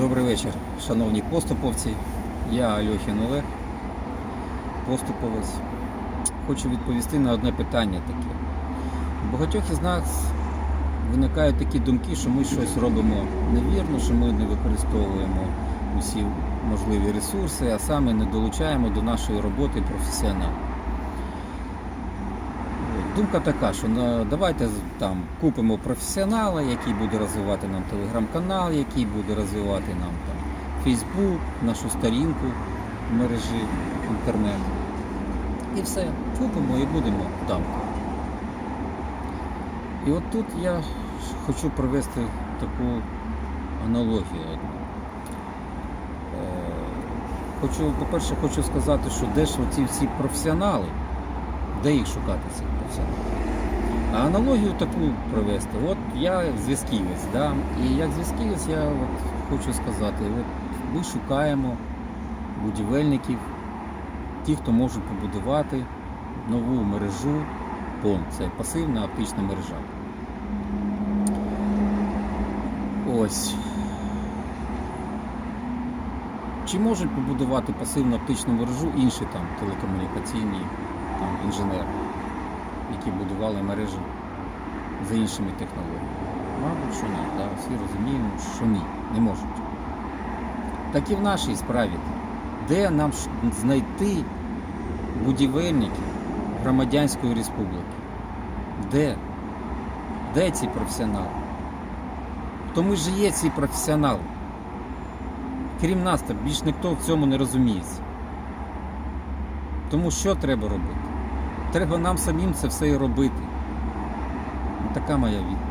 Добрий вечір, шановні поступовці. Я Альохін Олег, поступовець. Хочу відповісти на одне питання таке. У багатьох із нас виникають такі думки, що ми щось робимо невірно, що ми не використовуємо усі можливі ресурси, а саме не долучаємо до нашої роботи професіонал. Думка така, що на, давайте там купимо професіонала, який буде розвивати нам телеграм-канал, який буде розвивати нам там Фейсбук, нашу сторінку мережі інтернет. І все, купимо і будемо там. І от тут я хочу провести таку аналогію одну. Е, Хочу, по-перше, хочу сказати, що де ж оці всі професіонали, де їх шукати цих професіоналів? А аналогію таку провести. От я зв'язківець, да? і як зв'язківець я от хочу сказати, от ми шукаємо будівельників, ті, хто можуть побудувати нову мережу ПОН, це пасивна оптична мережа. Ось. Чи можуть побудувати пасивну оптичну мережу інші там телекомунікаційні там, інженери, які будували мережі за іншими технологіями? Мабуть, що ні. Да? Всі розуміємо, що ні, не можуть. Так і в нашій справі. Де нам знайти будівельників громадянської республіки? Де? Де ці професіонали? То ми ж є ці професіонали. Крім нас, більш ніхто в цьому не розуміється. Тому що треба робити? Треба нам самим це все і робити. Така моя відповідь.